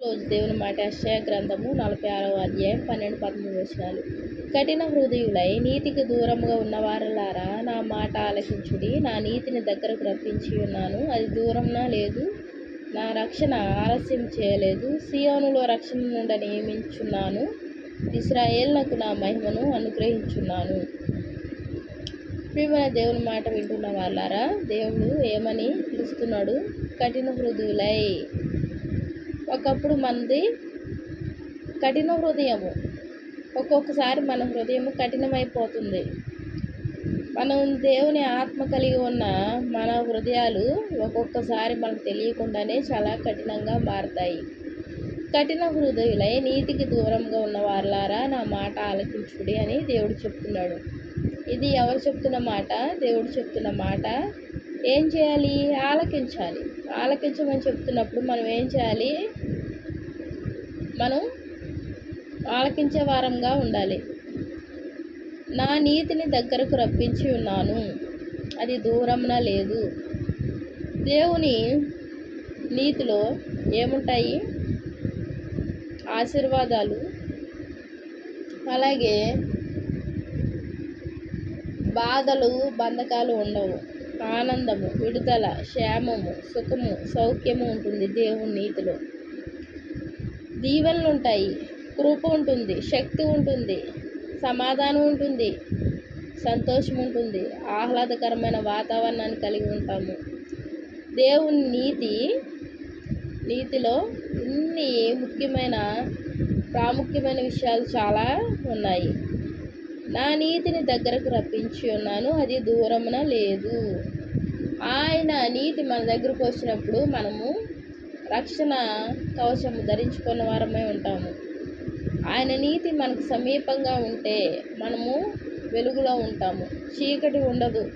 రోజు దేవుని మాట అక్షయ గ్రంథము నలభై ఆరవ అధ్యాయం పన్నెండు పదమూడు వచనాలు. కఠిన హృదయులై నీతికి దూరంగా ఉన్నవారలారా నా మాట ఆలకించుడి నా నీతిని దగ్గరకు రప్పించి ఉన్నాను. అది దూరంనా లేదు? నా రక్షణ ఆలస్యం చేయలేదు. సియోనులో రక్షణ నుండి నియమించున్నాను. ఇస్రాయేళ్ళకు నా మహిమను అనుగ్రహించున్నాను. ప్రియమైన దేవుని మాట వింటున్న వాళ్ళారా దేవుడు ఏమని పిలుస్తున్నాడు? కఠిన హృదయులై. ఒకప్పుడు మనది కఠిన హృదయము. ఒక్కొక్కసారి మన హృదయం కఠినమైపోతుంది. మనం దేవుని ఆత్మ కలిగి ఉన్న మన హృదయాలు ఒక్కొక్కసారి మనకు తెలియకుండానే చాలా కఠినంగా మారతాయి. కఠిన హృదయులై నీతికి దూరంగా ఉన్న వారులారా నా మాట ఆలకించుడి అని దేవుడు చెప్తున్నాడు. ఇది ఎవరు చెప్తున్న మాట? దేవుడు చెప్తున్న మాట ఏం చేయాలి? ఆలకించాలి. ఆలకించమని చెప్తున్నప్పుడు మనం ఏం చేయాలి? మనం ఆలకించే వారంగా ఉండాలి. నా నీతిని దగ్గరకు రప్పించి ఉన్నాను. అది దూరంన లేదు. దేవుని నీతిలో ఏముంటాయి? ఆశీర్వాదాలు. అలాగే బాధలు బంధకాలు ఉండవు. ఆనందము విడుదల క్షేమము సుఖము సౌఖ్యము ఉంటుంది దేవుని నీతిలో. దీవెనలు ఉంటాయి. కృప ఉంటుంది శక్తి ఉంటుంది సమాధానం ఉంటుంది సంతోషం ఉంటుంది ఆహ్లాదకరమైన వాతావరణాన్ని కలిగి ఉంటాము. దేవుని నీతి నీతిలో ఇన్ని ముఖ్యమైన ప్రాముఖ్యమైన విషయాలు చాలా ఉన్నాయి. నా నీతిని దగ్గరకు రప్పించి ఉన్నాను అది దూరమున లేదు. ఆయన నీతి మన దగ్గరకు వచ్చినప్పుడు మనము రక్షణ కవచం ధరించుకున్న వారమే ఉంటాము. ఆయన నీతి మనకు సమీపంగా ఉంటే మనము వెలుగులో ఉంటాము. చీకటి ఉండదు.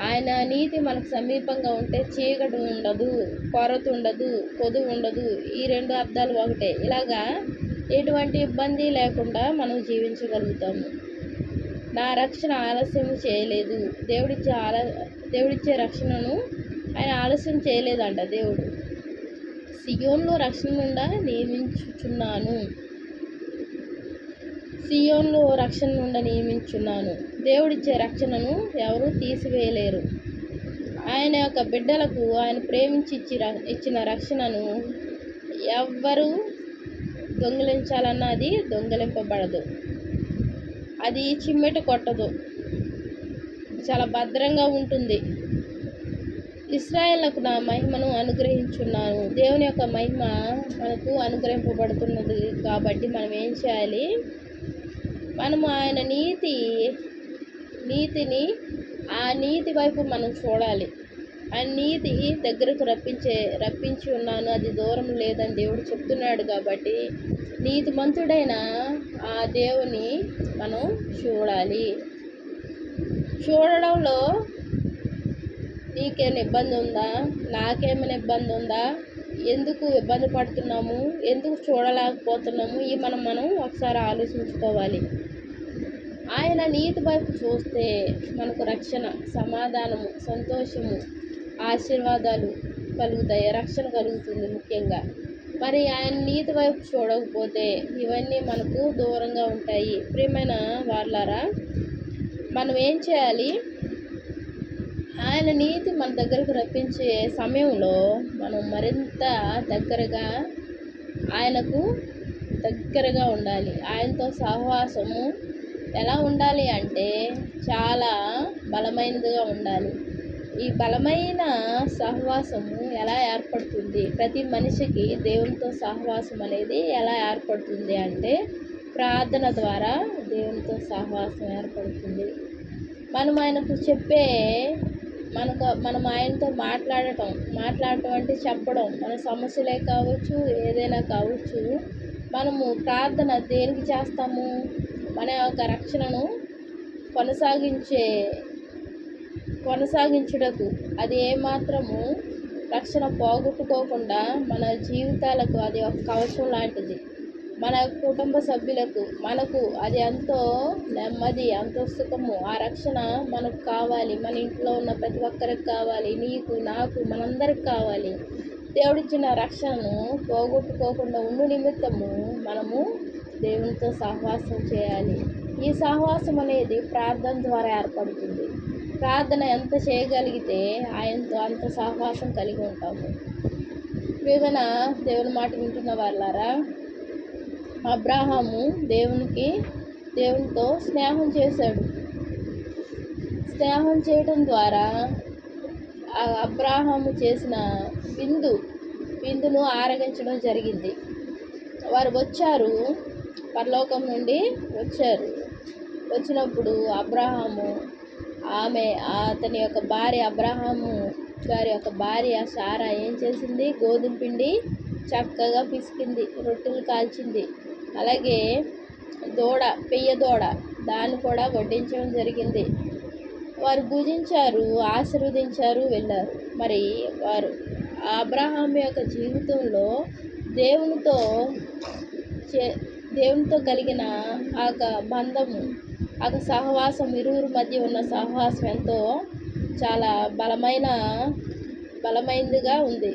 ఆయన నీతి మనకు సమీపంగా ఉంటే చీకటి ఉండదు కొరత ఉండదు పొదువు ఉండదు. ఈ రెండు అర్థాలు ఒకటే. ఇలాగా ఎటువంటి ఇబ్బంది లేకుండా మనం జీవించగలుగుతాము. నా రక్షణ ఆలస్యం చేయలేదు. దేవుడిచ్చే ఆల దేవుడిచ్చే రక్షణను ఆయన ఆలస్యం చేయలేదంట దేవుడు. సియోన్లో రక్షణనుండా నియమించుచున్నాను. సియోన్లో రక్షణ నుండి నియమించున్నాను. దేవుడిచ్చే రక్షణను ఎవరు తీసివేయలేరు. ఆయన యొక్క బిడ్డలకు ఆయన ప్రేమించి ఇచ్చి ఇచ్చిన రక్షణను ఎవ్వరు దొంగిలించాలన్నది దొంగిలింపబడదు. అది చిమ్మెట కొట్టదు. చాలా భద్రంగా ఉంటుంది. ఇస్రాయేళ్ళకు నా మహిమను అనుగ్రహించున్నాను. దేవుని యొక్క మహిమ మనకు అనుగ్రహింపబడుతున్నది కాబట్టి మనం ఏం చేయాలి? మనము ఆయన నీతి నీతిని ఆ నీతి వైపు మనం చూడాలి. ఆ నీతి దగ్గరకు రప్పించే రప్పించి ఉన్నాను. అది దూరం లేదని దేవుడు చెప్తున్నాడు కాబట్టి నీతిమంతుడైన ఆ దేవుని మనం చూడాలి. చూడడంలో నీకేమైనా ఇబ్బంది ఉందా నాకేమైనా ఇబ్బంది ఉందా ఎందుకు ఇబ్బంది పడుతున్నాము? ఎందుకు చూడలేకపోతున్నాము? ఇవి మనం మనం ఒకసారి ఆలోచించుకోవాలి. ఆయన నీతి వైపు చూస్తే మనకు రక్షణ సమాధానము సంతోషము ఆశీర్వాదాలు కలుగుతాయి. రక్షణ కలుగుతుంది ముఖ్యంగా. మరి ఆయన నీతి వైపు చూడకపోతే ఇవన్నీ మనకు దూరంగా ఉంటాయి. ప్రియమైన వాళ్ళారా మనం ఏం చేయాలి? ఆయన నీతి మన దగ్గరకు రప్పించే సమయంలో మనం మరింత దగ్గరగా ఆయనకు దగ్గరగా ఉండాలి. ఆయనతో సహవాసము ఎలా ఉండాలి అంటే చాలా బలమైనదిగా ఉండాలి. ఈ బలమైన సహవాసము ఎలా ఏర్పడుతుంది? ప్రతి మనిషికి దేవునితో సహవాసం అనేది ఎలా ఏర్పడుతుంది అంటే ప్రార్థన ద్వారా దేవునితో సహవాసం ఏర్పడుతుంది. మనం ఆయనకు చెప్పే మనకు మనం ఆయనతో మాట్లాడటం మాట్లాడటం అంటే చెప్పడం మన సమస్యలే కావచ్చు ఏదైనా కావచ్చు. మనము ప్రార్థన దేనికి చేస్తాము? మన యొక్క రక్షణను కొనసాగించే కొనసాగించుటకు. అది ఏమాత్రము రక్షణ పోగొట్టుకోకుండా మన జీవితాలకు అది ఒక కవచం లాంటిది. మన కుటుంబ సభ్యులకు మనకు అది ఎంతో నెమ్మది ఎంతో సుఖము. ఆ రక్షణ మనకు కావాలి. మన ఇంట్లో ఉన్న ప్రతి ఒక్కరికి కావాలి. నీకు నాకు మనందరికి కావాలి. దేవుడిచ్చిన రక్షణను పోగొట్టుకోకుండా ఉండు నిమిత్తము మనము దేవునితో సహవాసం చేయాలి. ఈ సహవాసం అనేది ప్రార్థన ద్వారా ఏర్పడుతుంది. ప్రార్థన ఎంత చేయగలిగితే ఆయనతో అంత సహవాసం కలిగి ఉంటాము. ఏమైనా దేవుని మాట వింటున్న వాళ్ళారా అబ్రాహాము దేవునికి దేవునితో స్నేహం చేశాడు. స్నేహం చేయడం ద్వారా ఆ అబ్రాహాము చేసిన విందు విందును ఆరగించడం జరిగింది. వారు వచ్చారు పరలోకం నుండి వచ్చారు. వచ్చినప్పుడు అబ్రాహాము ఆమె అతని యొక్క భార్య అబ్రాహాము గారి యొక్క భార్య సారా ఏం చేసింది? గోధుమ పిండి చక్కగా పిసికింది రొట్టెలు కాల్చింది. అలాగే దూడ పెయ్య దూడ దాన్ని కూడా వడ్డించడం జరిగింది. వారు పూజించారు ఆశీర్వదించారు వెళ్ళారు. మరి వారు అబ్రహాం యొక్క జీవితంలో దేవునితో చే దేవునితో కలిగిన ఆ యొక్క బంధము ఆ యొక్క సహవాసం ఇరువురు మధ్య ఉన్న సహవాసం ఎంతో చాలా బలమైన బలమైనదిగా ఉంది.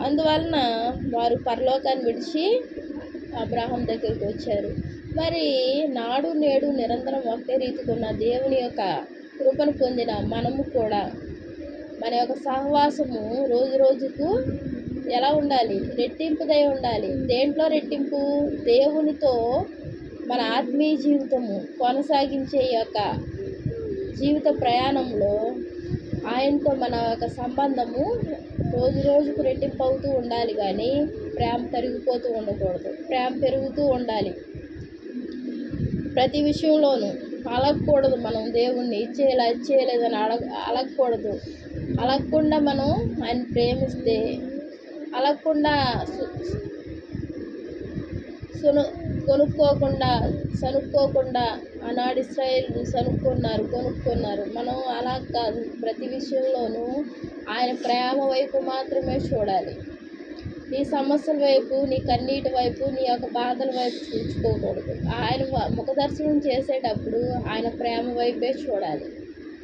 అందువలన వారు పరలోకాన్ని విడిచి అబ్రాహం దగ్గరికి వచ్చారు. మరి నాడు నేడు నిరంతరం ఒకే రీతికున్న దేవుని యొక్క కృపను పొందిన మనము కూడా మన యొక్క సహవాసము రోజు రోజుకు ఎలా ఉండాలి? రెట్టింపుదై ఉండాలి. దేంట్లో రెట్టింపు? దేవునితో మన ఆత్మీయ జీవితము కొనసాగించే యొక్క జీవిత ప్రయాణంలో ఆయనతో మన యొక్క సంబంధము రోజు రోజుకు రెట్టింపు అవుతూ ఉండాలి కానీ ప్రేమ తరిగిపోతూ ఉండకూడదు. ప్రేమ పెరుగుతూ ఉండాలి. ప్రతి విషయంలోనూ అలగకూడదు మనం దేవుణ్ణి. ఇచ్చేలా ఇచ్చేయలేదని అడగ అలగకూడదు. అలగకుండా మనం ఆయన ప్రేమిస్తే అలగకుండా సును కొనుక్కోకుండా సనుక్కోకుండా ఆనాడు ఇస్రాయేల్ సనుక్కున్నారు కొనుక్కున్నారు. మనం అలా కాదు. ప్రతి విషయంలోనూ ఆయన ప్రేమ వైపు మాత్రమే చూడాలి. నీ సమస్యల వైపు నీ కన్నీటి వైపు నీ యొక్క బాధల వైపు చూసుకోకూడదు. ఆయన ముఖదర్శనం చేసేటప్పుడు ఆయన ప్రేమ వైపే చూడాలి.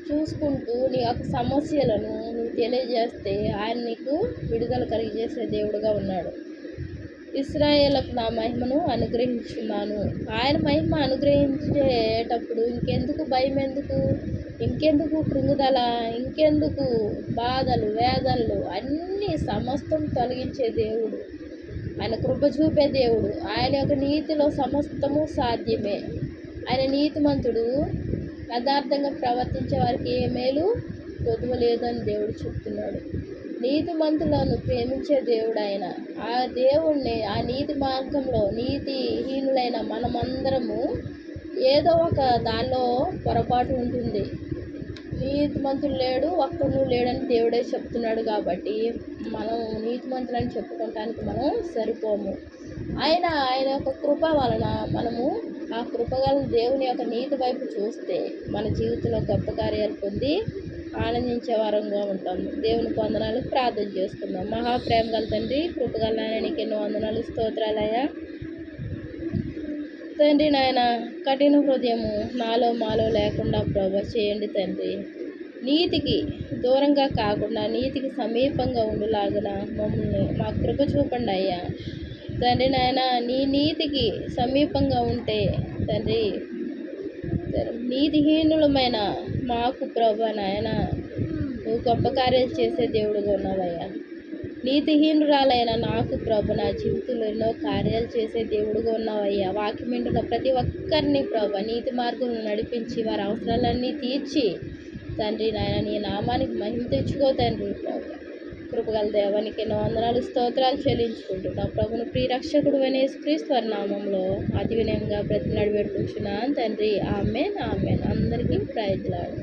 చూసుకుంటూ నీ యొక్క సమస్యలను నువ్వు తెలియజేస్తే ఆయన నీకు విడుదల కలిగజేసే దేవుడుగా ఉన్నాడు. ఇస్రాయేలకు నా మహిమను అనుగ్రహించున్నాను. ఆయన మహిమ అనుగ్రహించేటప్పుడు ఇంకెందుకు భయం ఎందుకు ఇంకెందుకు కృంగుదల? ఇంకెందుకు బాధలు వేదనలు? అన్నీ సమస్తం తొలగించే దేవుడు. ఆయన కృప చూపే దేవుడు. ఆయన యొక్క నీతిలో సమస్తము సాధ్యమే. ఆయన నీతిమంతుడు. యథార్థంగా ప్రవర్తించే వారికి ఏ మేలు కొదువలేదు లేదని దేవుడు చెప్తున్నాడు. నీతిమంతులను ప్రేమించే దేవుడు ఆయన. ఆ దేవుణ్ణి ఆ నీతి మార్గంలో నీతిహీనులైన మనమందరము ఏదో ఒక దానిలో పొరపాటు ఉంటుంది. నీతిమంతులు లేడు ఒక్కడు లేడని దేవుడే చెప్తున్నాడు కాబట్టి మనం నీతిమంతులని చెప్పుకోవటానికి మనం సరిపోము. ఆయన ఆయన యొక్క కృప వలన మనము ఆ కృపగల దేవుని యొక్క నీతి వైపు చూస్తే మన జీవితంలో గొప్ప కార్యాలు పొంది ఆనందించే వారంగా ఉంటాం. దేవుని వందనాలు. ప్రార్థన చేసుకుందాం. మహాప్రేమ గల తండ్రి కృపగల నీకు ఎన్నో వందనాలు. స్తోత్రాలయ్యా. తండ్రి నాయన కఠిన హృదయము నాలో మాలో లేకుండా ప్రభ చేయండి తండ్రి. నీతికి దూరంగా కాకుండా నీతికి సమీపంగా ఉండులాగున మమ్మల్ని మా కృప చూపండి అయ్యా. తండ్రి నాయన నీ నీతికి సమీపంగా ఉంటే తండ్రి నీతిహీనులమైన మాకు ప్రభా నాయన నువ్వు గొప్ప కార్యాలు చేసే దేవుడుగా ఉన్నావయ్యా. నీతిహీనురాలైన నాకు ప్రభు నా జీవితంలో ఎన్నో కార్యాలు చేసే దేవుడుగా ఉన్నావయ్యా. వాక్యమింటున్న ప్రతి ఒక్కరిని ప్రభా నీతి మార్గంలో నడిపించి వారి అవసరాలన్నీ తీర్చి తండ్రి నాయన నీ నామానికి మహిమ తెచ్చుకో తండ్రి ప్రభు. కృపగల దేవానికి ఎన్నో వందనాలు స్తోత్రాలు చెల్లించుకుంటున్నాం. ప్రభును ప్రియరక్షకుడు అనేసి క్రీస్తు నామంలో అతి వినయంగా ప్రతి నడిపెట్టుకుంటున్నాను తండ్రి ఆమెన్ ఆమెన్. అందరికీ ప్రయత్నాలు